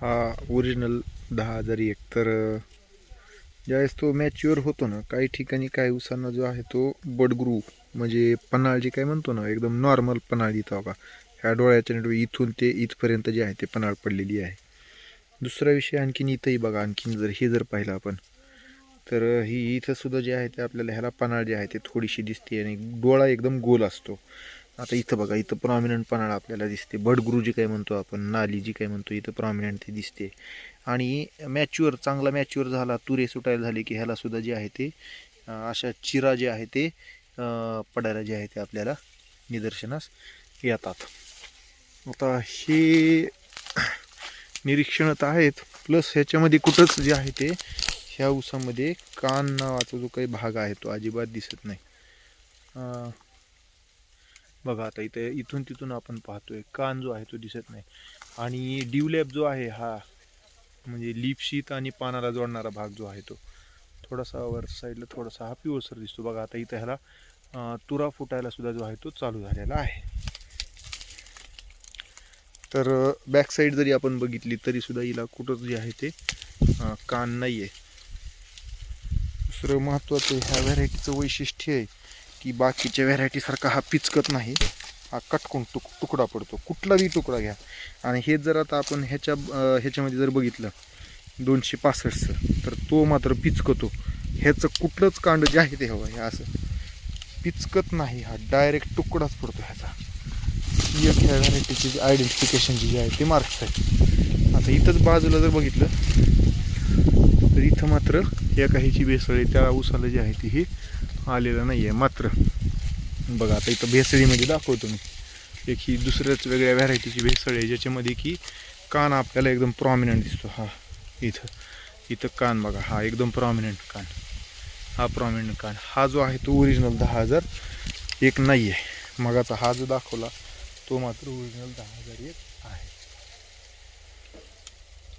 हा ओरिजिनल दहा हजार एक. तर ज्यावेळेस तो मॅच्युअर होतो ना काही ठिकाणी काही उसांना जो आहे तो बडग्रू म्हणजे पन्हाळ जी काय म्हणतो ना एकदम नॉर्मल पन्हाळ इथं बघा. ह्या डोळ्याच्या नಡುವೆ इथून ते इथपर्यंत जे आहे ते पन्हाळ पडलेली आहे. दुसरा विषय आणखीन इथंही बघा आणखीन जर हे जर पाहिलं आपण तर ही इथंसुद्धा जे आहे ते आपल्याला ह्याला पन्हाळ जे आहे ते थोडीशी दिसते आणि डोळा एकदम गोल असतो. आता इथं बघा इथं प्रॉमिनंट पन्हाळ आपल्याला दिसते. बडगुरू जी काय म्हणतो आपण नाली जी काय म्हणतो इथं प्रॉमिनंट ती दिसते. आणि मॅच्युअर चांगला मॅच्युअर झाला तुरे सुटायला झाले की ह्यालासुद्धा जे आहे ते अशा चिरा जे आहे ते पडायला जे आहे ते आपल्याला निदर्शनास येतात. आता हे निरीक्षण तर आहेत प्लस ह्याच्यामध्ये कुठंच जे आहे ते ह्या उसामध्ये कान नावाचा जो काही भाग आहे तो अजिबात दिसत नाही. बघा आता इथे इथून तिथून आपण पाहतोय कान जो आहे तो दिसत नाही. आणि ड्यूलॅप जो आहे हा म्हणजे लिपशीत आणि पानाला जोडणारा भाग जो आहे तो थोडासा वर साईडला थोडासा हा पिवळसर दिसतो. बघा आता इथे ह्याला तुरा फुटायला सुद्धा जो आहे तो चालू झालेला आहे. तर बॅक साईड जरी आपण बघितली तरी सुद्धा हिला कुठंच जे आहे ते कान नाही आहे दुसरं महत्त्वाचं ह्या व्हरायटीचं वैशिष्ट्य आहे. की बाकीच्या व्हरायटीसारखा हा पिचकत नाही. हा कटकून तुक तुकडा पडतो. कुठलाही तुकडा घ्या. आणि हे जर आता आपण ह्याच्या ह्याच्यामध्ये जर बघितलं दोनशे पासष्टचं तर तो मात्र पिचकतो. ह्याचं कुठलंच कांड जे आहे ते हवं हे असं. पिचकत नाही हा डायरेक्ट तुकडाच पडतो ह्याचा. ही एक ह्या व्हरायटीची आयडेंटिफिकेशनची जी आहे ते मार्क्स आहे आता इथंच बाजूला जर बघितलं तर इथं मात्र या काहीची भेसळ आहे. त्या उसाला जी आहे ती हे आलेलं नाही आहे मात्र बघा आता इथं भेसळीमध्ये दाखवतो मी. एक ही दुसऱ्याच वेगळ्या व्हरायटीची भेसळ आहे ज्याच्यामध्ये की कान आपल्याला एकदम प्रॉमिनंट दिसतो. हा इथं. इथं कान बघा हा एकदम प्रॉमिनंट कान. हा प्रॉमिनंट कान. हा जो आहे तो ओरिजिनल दहा हजार एक नाही आहे मगाचा हा जो दाखवला तो मात्र ओरिजिनल दहा हजार एक आहे.